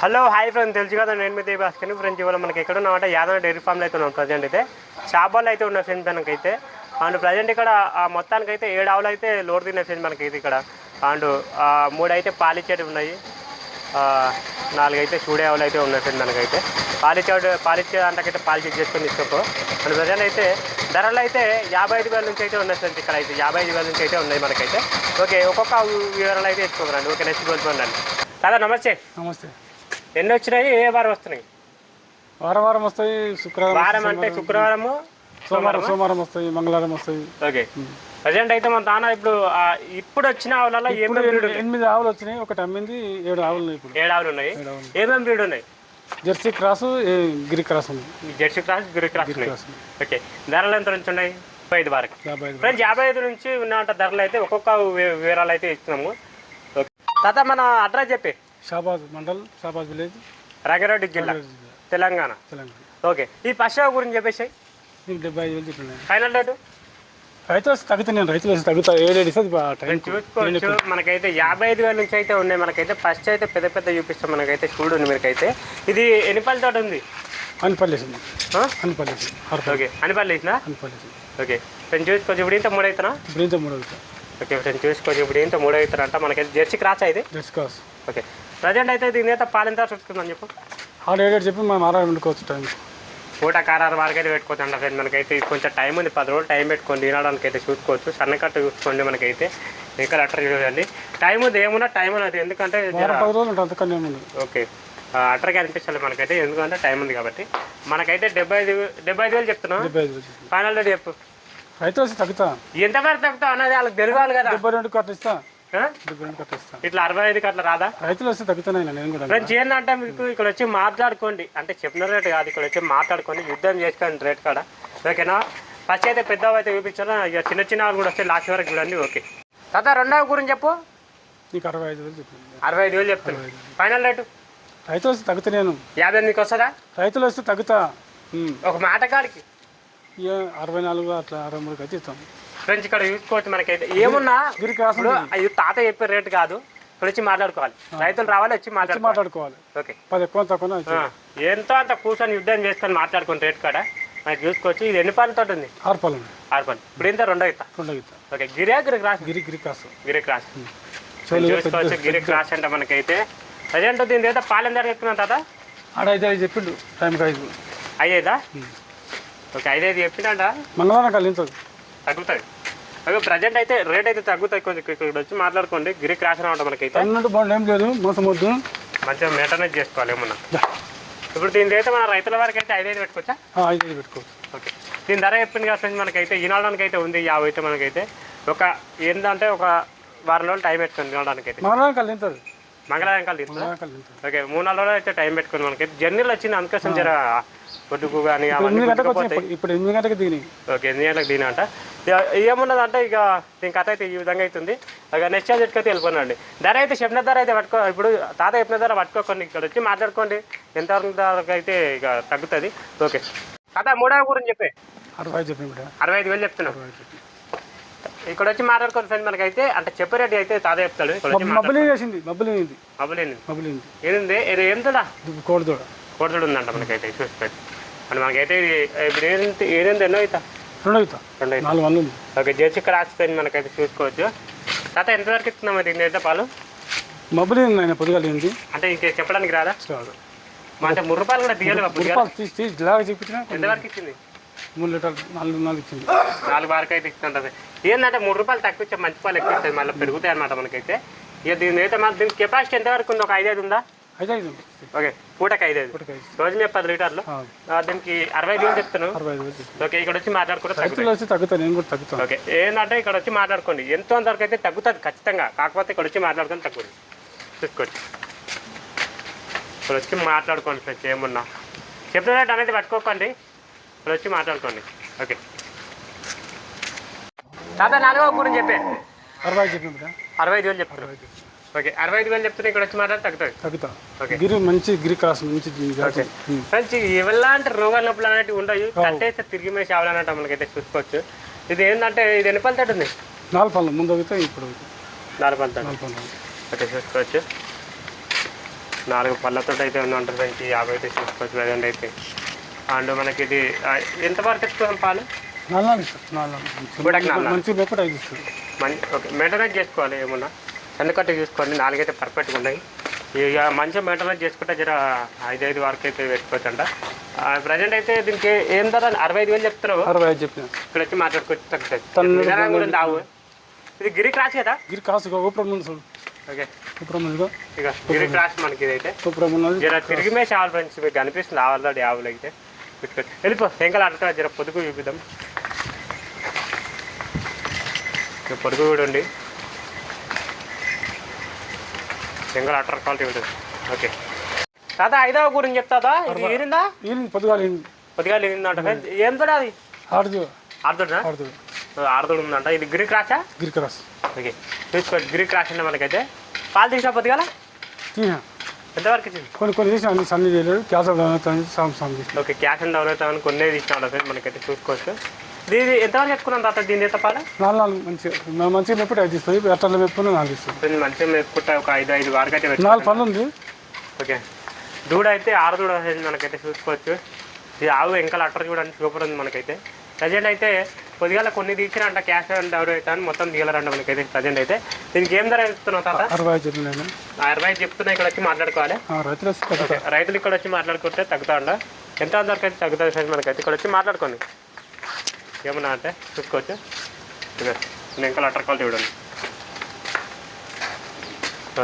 Hello hi friend తెలుసు కదా నేను మీద భాస్కర్ ఫ్రెండ్స్ ఇవాళ మనకి ఎక్కడ ఉన్నామంటే యాదవ్ డైరీ ఫామ్లో అయితే ఉన్నాం ప్రజెంట్ అయితే. షాబాలు అయితే ఉన్నాయి ఫ్రెండ్స్ మనకైతే అండ్ ప్రజెంట్ ఇక్కడ ఆ మొత్తానికి అయితే ఏడు ఆవులు అయితే లోడ్ తిన్నాయి ఫ్రెండ్స్ మనకి ఇది ఇక్కడ. అండ్ మూడు అయితే పాలిచ్చేటి ఉన్నాయి. నాలుగైతే నాలుగు అయితే చూడే ఆవులు అయితే ఉన్నాయి ఫ్రెండ్ మనకైతే పాలిచ్చే పాలిచ్చే దాంట్లోకైతే పాలు చేసుకొని తీసుకోపో. అండ్ ప్రజెంట్ అయితే ధరలు అయితే యాభై ఐదు వేల నుంచి అయితే ఉన్నాయి ఫ్రెండ్స్ ఇక్కడ అయితే. యాభై ఐదు వేల నుంచి అయితే ఉన్నాయి మనకైతే. ఓకే ఒక్కొక్క వివరాలు అయితే ఇచ్చుకోమరండి ఓకే నెక్స్ట్ కోల్పోండి కదా నమస్తే. నమస్తే. ఎన్ని వచ్చినాయి ఏ వారం వస్తున్నాయి? వారం వారం వస్తాయి శుక్రవారం వారం అంటే శుక్రవారము సోమవారం సోమవారం వస్తాయి మంగళవారం వస్తాయి. ఓకే. ప్రజెంట్ అయితే మన నాన్న ఇప్పుడు ఇప్పుడు వచ్చిన ఆవులలో ఏమేమి ఎనిమిది- ఆవులు వచ్చినాయి ఒకటి అమ్మింది ఏడు ఆవులు ఉన్నాయి ఇప్పుడు. ఏడు ఆవులు ఉన్నాయి. ఏమేమి బ్రీడ్ ఉన్నాయి? జెర్సీ క్రాస్ గిరి క్రాస్ ఉంది Jersey cross Giri cross. Okay. ధరలు ఎంత నుంచి ఉన్నాయి? ముప్పై ఐదు వరకు. ఫ్రెండ్స్ యాభై ఐదు నుంచి ఉన్నంత ధరలు అయితే ఒక్కొక్క వివరాలు అయితే ఇస్తున్నాము. ఓకే. తాత మన అడ్రస్ చెప్పి. షాబాద్ మండల్ షాబాద్ విలేజ్. రంగారెడ్డి జిల్లా తెలంగాణ. తెలంగాణ. ఓకే. ఈ పశువు గురించి చెప్పేసి నీకు డెబ్బై ఐదు వేలు ఫైనల్ రేటు? రైతులు వస్తే తగ్గుతా నేను రైతులు తగ్గుతా. ఏడు ఇస్తుంది టైం చూసుకోవచ్చు. మనకైతే యాభై ఐదు వేల నుంచి అయితే ఉన్నాయి. మనకైతే ఫస్ట్ అయితే పెద్ద పెద్ద చూపిస్తాం. మనకైతే చూడండి మీకైతే ఇది ఎన్ని పళ్ళ తోట ఉంది? అనిపల్లి వేసింది. ఆ? అనిపల్లి ఓకే. అనిపల్లి వేసినా అనిపల్లి వేసింది. ఓకే. ఫ్రెండ్ చూసుకోవచ్చు. ఇప్పుడు ఇంత మూడు అవుతున్నా? ఇప్పుడు ఇంత మూడు అవుతా ఓకే. ఫ్రెండ్ చూసుకోవచ్చు. ఇప్పుడు ఇంత మూడు అవుతారంట మనకైతే జెర్సీ క్రాస్ అయితే జెర్సీ క్రాస్ ఓకే. ప్రజెంట్ అయితే దీని అయితే పాలు ఎంత చుట్టుకుందని చెప్పు. ఆరు ఏడు చెప్పి మనం ఆరు వండుకోవచ్చు టైం. పూట కారారు వరకు అయితే పెట్టుకోవచ్చు అంట ఫ్రెండ్ మనకైతే. కొంచెం టైం ఉంది పది రోజులు టైం పెట్టుకొని తినడానికి అయితే చూసుకోవచ్చు. సన్నకట్ట చూసుకోండి మనకైతే. ఇక్కడ అట్టర్ చూడండి. టైం ఉంది ఏమున్నా టైం ఉన్నది. ఎందుకంటే పది రోజులు అంతకన్నా ఓకే. అట్టర్కి అనిపించాలి మనకైతే. ఎందుకంటే టైం ఉంది కాబట్టి. మనకైతే డెబ్బై ఐదు డెబ్బై ఐదు వేలు చెప్తున్నాం. ఫైనల్ రేట్ చెప్పు. వస్తే తగ్గుతా. ఎంత వరకు తగ్గుతావు అన్నది వాళ్ళకి తెలియాలి కదా. డెబ్బై రెండు కట్ట ఇట్లా అరవై ఐదుకి అట్లా రాదా? రైతులు వస్తే తగ్గుతున్నాయి నేను కూడా ఫ్రెండ్స్ ఏంటంటే మీకు ఇక్కడ వచ్చి మాట్లాడుకోండి. అంటే చెప్పిన రేట్ కాదు ఇక్కడ వచ్చి మాట్లాడుకోండి. యుద్ధం చేసుకోండి రేట్ కాడ. ఓకేనా? ఫస్ట్ అయితే పెద్దవి అయితే చూపించాను ఇక చిన్న చిన్న వాళ్ళు కూడా వస్తే లాస్ట్ వరకు చూడండి ఓకే. తర్వాత రెండవ గురించి చెప్పు. నీకు అరవై ఐదు వేలు చెప్పింది అరవై ఐదు వేలు చెప్తున్నాను ఫైనల్ రేటు? రైతులు వస్తే తగ్గుతా నేను యాభై ఎనిమిదికి వస్తుందా? రైతులు వస్తే తగ్గుతా. ఒక మాట కాడికి. అరవై నాలుగు అట్లా అరవై మూడుకి అయితే ఇస్తాం. ఫ్రెండ్స్ ఇక్కడ చూసుకోవచ్చు మనకైతే. ఏమున్నా గిరి ఇప్పుడు ఇది. తాత చెప్పే రేట్ కాదు. ఇక్కడ వచ్చి మాట్లాడుకోవాలి. రైతులు రావాలి వచ్చి మాట్లాడుకోవాలి. మాట్లాడుకోవాలి. ఓకే. పది ఎంతో అంత కూర్చొని యుద్ధం చేసుకొని మాట్లాడుకుని రేట్ కాడ. మనకి చూసుకోవచ్చు. ఇది ఎన్ని పనులతో ఉంది? ఆరు పళ్ళు ఆరు పనులు ఇప్పుడు ఇంత రెండో ఇస్తా రెండు ఇస్తా okay గిరియా Giri cross. Giri Giri cross. Giri cross. చూసుకోవచ్చు గిరి క్రాస్ అంటే మనకైతే. ప్రజెంట్ దీని అయితే పాలెం ధర చెప్తున్నాం తాత? ఆడ ఐదు ఐదు చెప్పిండు. టైంకి ఐదు. అయ్యేదా. ఓకే ఐదైదు చెప్పిండ మంగళవారం కలిగించదు తగ్గుతుంది. ఓకే ప్రజెంట్ అయితే రేట్ అయితే తగ్గుతాయి. కొంచెం ఇక్కడ వచ్చి మాట్లాడుకోండి. గిరి అనమాట మనకైతే. అన్నట్టు బాగుంది ఏం లేదు. మోసం వద్దు. మంచిగా మెయింటెనెన్స్ చేసుకోవాలి ఏమన్నా. ఇప్పుడు దీని అయితే మన రైతుల వరకు అయితే ఐదైదు పెట్టుకోవచ్చా? ఆ, ఐదు ఐదు పెట్టుకోవచ్చు. ఓకే. దీని ధర చెప్పింది కదా మనకైతే ఈనాడానికి అయితే ఉంది యాభై అయితే మనకైతే. ఒక ఏంటంటే ఒక వారం రోజులు టైం పెట్టుకుంది తినడానికి అయితే మంగళవారం కలిగించదు ఓకే. మూడు నాలుగు రోజులు అయితే టైం పెట్టుకుంది మనకి జర్నీలు వచ్చింది అందుకోసం జర ఒడ్డుకు కానీ ఇప్పుడు ఎనిమిది గంటలకు ఇప్పుడు ఎనిమిది గంటలకు దిగి ఓకే ఎన్ని గంటలకు దీని ఏమున్నదంటే ఇక దీని కథ అయితే ఈ విధంగా అవుతుంది. ఇక నెక్స్ట్ సబ్జెక్ట్కి అయితే వెళ్ళిపోనండి. ధర అయితే చెప్పిన ధర అయితే పట్టుకో ఇప్పుడు తాత చెప్పిన ధర పట్టుకోకండి ఇక్కడ వచ్చి మాట్లాడుకోండి. ఎంత వరకు అయితే ఇక తగ్గుతుంది. ఓకే. తాత మూడవ గురించి చెప్పే. అరవై ఐదు అరవై ఐదు వేలు చెప్తున్నాం అరవై ఐదు చెప్పింది. ఇక్కడ వచ్చి మాట్లాడుకోండి ఫ్రెండ్ మనకైతే. అంటే చెప్పే రేట్ అయితే తాత చెప్తాడు. ఇక్కడ వచ్చి మబ్బు- మబ్బులు వేసింది. మబ్బులు ఏంది ఏం కోడిదోడ. కోటడు ఉందంట మనకైతే చూసుకోండి అంటే మనకైతే ఇది ఇప్పుడు ఏంటి ఏదైంది ఎన్నో అవుతా రెండు అవుతా రెండు అవుతా నాలుగు వందలు ఓకే జెర్సీ క్రాస్ పెన్ మనకైతే చూసుకోవచ్చు. తాత ఎంత వరకు ఇస్తున్నాం మరి దీని అయితే పాలు? మబ్బులు ఏంది ఆయన ఏంది? అంటే ఇంకే చెప్పడానికి రాదా? అంటే మూడు రూపాయలు కూడా తీయాలి. రూపాయలు తీసి తీసి ఇలాగ చెప్పించిన ఎంత వరకు ఇచ్చింది? మూడు లీటర్లు నాలుగు నాలుగు ఇచ్చింది. నాలుగు వరకు అయితే ఇస్తుంటుంది ఏంటంటే మూడు రూపాయలు తక్కువ ఇచ్చే మంచి పాలు ఎక్కువ ఇస్తుంది మళ్ళీ పెరుగుతాయి అనమాట మనకైతే. ఇక దీని అయితే మన దీని కెపాసిటీ ఎంత వరకు ఉంది? ఒక ఐదైదు ఉందా? ఐదు ఐదు. ఓకే పూటకి ఒకటికి ఐదు రోజు మేము పది లీటర్లు దీనికి అరవై ఐదు అరవై ఐదు చెప్పింది ఓకే ఇక్కడ వచ్చి మాట్లాడుకుంటే రైతులు వచ్చి తగ్గుతాను నేను కూడా తగ్గుతాను. ఓకే ఏంటంటే ఇక్కడ వచ్చి మాట్లాడుకోండి. ఎంతో అంతవరకు అయితే తగ్గుతుంది ఖచ్చితంగా. కాకపోతే ఇక్కడ వచ్చి మాట్లాడుకొని తగ్గుతుంది చూసుకోవచ్చు ఇక్కడ వచ్చి మాట్లాడుకోండి ఫ్రెండ్స్ ఏమున్నా. చెప్పిన రేట్ అనేది పట్టుకోకండి. ఇక్కడ వచ్చి మాట్లాడుకోండి. ఓకే. తాత నాలుగో గురించి చెప్పే. అరవై ఐదు అరవై ఐదు వేలు ఐదు. చెప్పింది. ఓకే అరవై ఐదు వేలు చెప్తున్నా ఇక్కడ వచ్చి మాట్లాడి తగ్గుతుంది. తగ్గుతా. ఓకే. గిరి మంచి గిరి క్రాస్ మంచి. ఉమ్. ఫ్రెండ్స్ ఎలాంటి రోగాల నొప్పులు అనేవి ఉండవు. కట్టేస్తే తిరిగి మీద చావాలన్నట్టు మనకైతే చూసుకోవచ్చు. ఇది ఏంటంటే ఇది ఎన్ని పళ్ళతో ఉంది? నాలుగు పళ్ళు ముందు అవుతాయి ఇప్పుడు. నాలుగు పళ్ళు. ఓకే చూసుకోవచ్చు. నాలుగు పళ్ళతో అయితే ఉందంటారు ఫ్రెండ్స్ యాభై అయితే చూసుకోవచ్చు ప్రజెంట్ అయితే. అండ్ మనకి ఇది ఎంత వరకు ఎత్తుకోవాలి పాలు? మంచి ఓకే మెయింటెనెన్స్ చేసుకోవాలి ఏమన్నా? ఎందుకంటే చూసుకోండి నాలుగైతే పర్ఫెక్ట్గా ఉన్నాయి. ఇక మంచిగా మెయింటెనెన్స్ చేసుకుంటే జర ఐదు ఐదు వరకు అయితే పెట్టుకోవచ్చు అంట ప్రజెంట్ అయితే దీనికి ఏం ధర? అరవై ఐదు వేలు చెప్తున్నావు. అరవై ఐదు చెప్పిన. ఇక్కడ వచ్చి మాట్లాడుకోవచ్చు దావు ఇది గిరి క్రాస్ కదా? గిరి గోపురం ఉంది ఓకే. ఇక గిరి క్రాస్ మనకి ఇదైతే. జర తిరిగి మే చాలు ఫ్రెండ్స్ మీకు కనిపిస్తుంది ఆవాలతో ఆవులు అయితే. పెట్టుకోవచ్చు వెళ్ళిపో ఎంకలు అట్లా జర పొదుగు చూపిద్దాం. పొదుగు కూడా ఉండి ఎంకలు అట్ట క్వాలిటీ ఉంటుంది. ఓకే. తాత ఐదవ గురించి చెప్తాదా ఇది ఏరిందా ఈయన పొద్దుగాల కొద్దిగా లేదంట ఏం తోడా అది? ఆడుదు. ఆడుతున్నా ఆడుదు. ఆడుతుడు ఉందంట. ఇది గిరి క్రాసా గిరి క్రాస్ ఓకే. చూసుకోండి గిరి అండి మనకైతే పాలు తీసిన పొద్దుగాల? తీయ ఎంతవరకు ఇచ్చింది? కొన్ని కొన్ని చేసి అన్ని సన్ని చేయలేదు. క్యాస్ సామ్ సామ్ చేసి ఓకే క్యాష్ అండ్ డౌన్ అవుతామని కొన్నే తీసినాడు మనకైతే చూసుకోవచ్చు. దీని ఎంతవరకు చెప్పుకున్నాం తాత దీని ఎంత పాలు నాలుగు నాలుగు మంచిగా మంచిగా మెప్పుడు ఐదు ఇస్తుంది ఎట్లా మెప్పుడు నాలుగు ఇస్తుంది. మంచిగా మేపుకుంటా ఒక ఐదు ఐదు వరకు అయితే నాలుగు పనులు ఉంది. ఓకే. దూడ అయితే ఆరు దూడ మనకైతే చూసుకోవచ్చు. ఇది ఆవు వెంకల అట్టర్ చూడండి సూపర్ ఉంది మనకైతే. ప్రజెంట్ అయితే కొద్దిగా కొన్ని తీసినంట క్యాష్ అండ్ డౌన్ అవుతాను మొత్తం తీయాలంట మనకైతే ప్రజెంట్ అయితే. దీనికి ఏం ధర చెప్తున్నావు తాత? అరవై ఐదు చెప్పిన నేను. ఆ అరవై ఐదు చెప్తున్నా ఇక్కడ వచ్చి మాట్లాడుకోవాలి. ఆ, రైతులు వస్తే తగ్గుతా రైతులు ఇక్కడ వచ్చి మాట్లాడుకుంటే తగ్గుతాండ ఎంత వరకు అయితే తగ్గుతుంది ఫ్రెండ్స్ మనకైతే. ఇక్కడ వచ్చి మాట్లాడుకోండి. ఏమన్నా అంటే చూసుకోవచ్చు ఇదే నేను ఇంకా లెటర్ కాల్ చూడండి.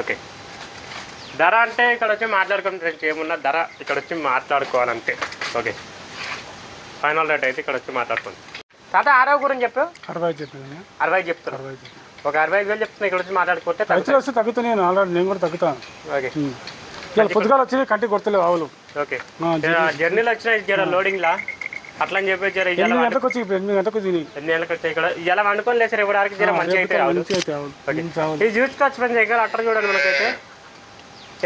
ఓకే. ధర అంటే ఇక్కడ వచ్చి మాట్లాడుకోండి ఫ్రెండ్స్ ఏమున్నా ధర ఇక్కడ వచ్చి మాట్లాడుకోవాలంతే. ఓకే. ఫైనల్ రేట్ అయితే ఇక్కడ వచ్చి మాట్లాడుకోండి. తాత ఆరో గురించి చెప్పు. అరవై చెప్పిన. అరవై ఐదు చెప్తారు అరవై. ఒక అరవై ఐదు వేలు చెప్తున్నా ఇక్కడ వచ్చి మాట్లాడుకుంటే వస్తే తగ్గుతాయి నేను ఆల్రెడీ నేను కూడా తగ్గుతాను. ఓకే. పొద్దుగాల వచ్చి కంటి కొడతలేవు ఆవులు. ఓకే. జర్నీలో వచ్చినాయి జర లోడింగ్లా అట్లా అని చెప్పి జర ఇవాళ ఎనిమిది గంటలకు వచ్చి ఇప్పుడు ఎనిమిది గంటలకు తిని. ఎన్ని నెలలకు వచ్చాయి ఇక్కడ ఇలా వండుకొని లేసారు జర మంచిగా అయితే ఇది చూసుకోవచ్చు ఫ్రెండ్స్ అట్ట చూడండి మనకైతే.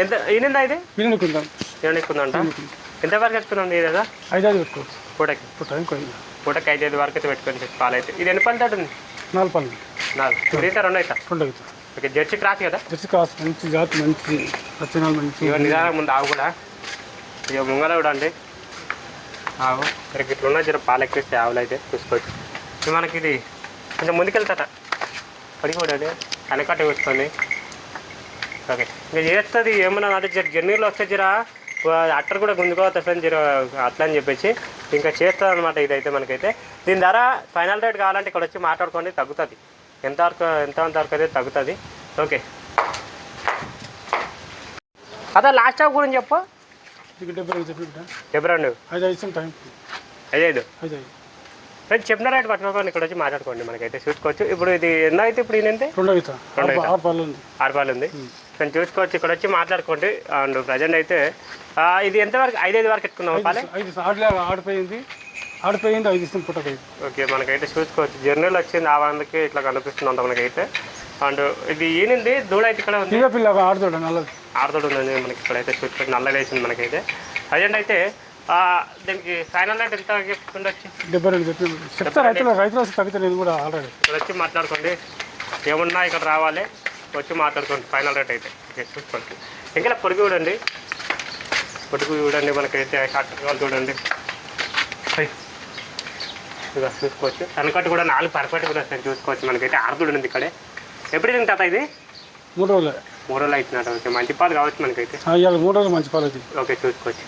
ఎంత ఈనిందా ఇది? వినుకుందాం ఏమనుకుందంట ఎంతవరకు ఎత్తుకున్నాం ఇది కదా ఐదు ఐదు పెట్టుకోవచ్చు. పూటకి. ఇప్పుడు పూటకి ఐదు ఐదు వరకు అయితే పెట్టుకొని పాలు అయితే. ఇది ఎన్ని పళ్ళు ఉంది నాలుగు పనులు నాలుగు. ఇప్పుడు రెండు అవుతా రెండు ఓకే జెర్సీ క్రాస్ కదా? జెర్సీ కాసు మంచి జాతి మంచి రచనాలు మంచి ఇక నిదానం ముందు ఆవు కూడా. ఇక ముంగల కూడా అండి. ఆవు. ఇక్కడ ఇట్లున్నా జర పాలు ఎక్కిస్తే ఆవులు అయితే చూసుకోవచ్చు. ఇది మనకి ఇది కొంచెం ముందుకెళ్తాట. పడి కనకట్ట వెనకట్ట ఓకే. ఇంకా చేస్తుంది ఏమన్నా అంటే జర జర్నీలో వస్తే జర అట్టర్ కూడా గుంజుకోవచ్చు ఫ్రెండ్ జర అట్లా అని చెప్పేసి ఇంకా చేస్తుంది అనమాట ఇదైతే మనకైతే. దీని ధర ఫైనల్ రేట్ కావాలంటే ఇక్కడ వచ్చి మాట్లాడుకోండి తగ్గుతుంది. ఎంతవరకు ఎంతవరకు ఎంత వరకు అయితే తగ్గుతుంది. ఓకే. అదే లాస్ట్ ఆఫ్ గురించి చెప్పు. డెబ్బై ఐదు చెప్పి చెప్పరండి ఐదు ఐదు ఇస్తాం టైం ఐదు ఐదు? ఐదు ఐదు. ఫ్రెండ్స్ చెప్పిన రేట్ పట్టుకోండి ఇక్కడ వచ్చి మాట్లాడుకోండి మనకైతే చూసుకోవచ్చు. ఇప్పుడు ఇది ఎన్నో అయితే ఇప్పుడు ఈయనంతే రెండు రెండు ఆరు ఉంది. ఆరు ఉంది. చూసుకోవచ్చు. ఇక్కడ వచ్చి మాట్లాడుకోండి. అండ్ ప్రజెంట్ అయితే ఇది ఎంతవరకు ఐదు ఐదు వరకు ఎత్తుకున్నాం పాలే? ఐదు ఇస్తాం. ఆడలే ఆడిపోయింది. ఆడిపోయింది ఐదు ఇస్తాం పుట్టక ఐదు ఓకే మనకైతే చూసుకోవచ్చు. జర్నీలో వచ్చింది ఆ వందకి ఇట్లా కనిపిస్తుంది అంత మనకైతే. అండ్ ఇది ఈనింది దూడ అయితే ఇక్కడ ఉంది. పిల్ల నల్లది. ఆరుతోడు ఉంది మనకి ఇక్కడైతే చూసుకోవచ్చు నల్ల వేసింది మనకైతే. ప్రజెంట్ అయితే ఆ, దీనికి ఫైనల్ రేట్ ఎంత చెప్తుండొచ్చు? డెబ్బై రెండు చెప్పి చెప్తా రైతులు రైతులు తగ్గితే నేను కూడా ఆల్రెడీ ఇక్కడ వచ్చి మాట్లాడుకోండి. ఏమున్నా ఇక్కడ రావాలి. వచ్చి మాట్లాడుకోండి. ఫైనల్ రేట్ అయితే. చూసుకోండి ఇంకా పొడుగు చూడండి. పొడుగు చూడండి మనకైతే షార్ట్ చూడండి. ఇక చూసుకోవచ్చు. కనకట్టు కూడా నాలుగు పర్ఫెక్ట్ కూడా వస్తాయి. చూసుకోవచ్చు మనకైతే. ఆరుతుడు ఉంది ఇక్కడే. ఎప్పుడు తింటా ఇది? మూడు రోజులే. మూడు రోజులు అవుతున్నట్టు ఓకే మంచి పాలు కావచ్చు మనకైతే. ఇవాళ మూడు రోజులు మంచి పాలు అవుతాయి ఓకే చూసుకోవచ్చు.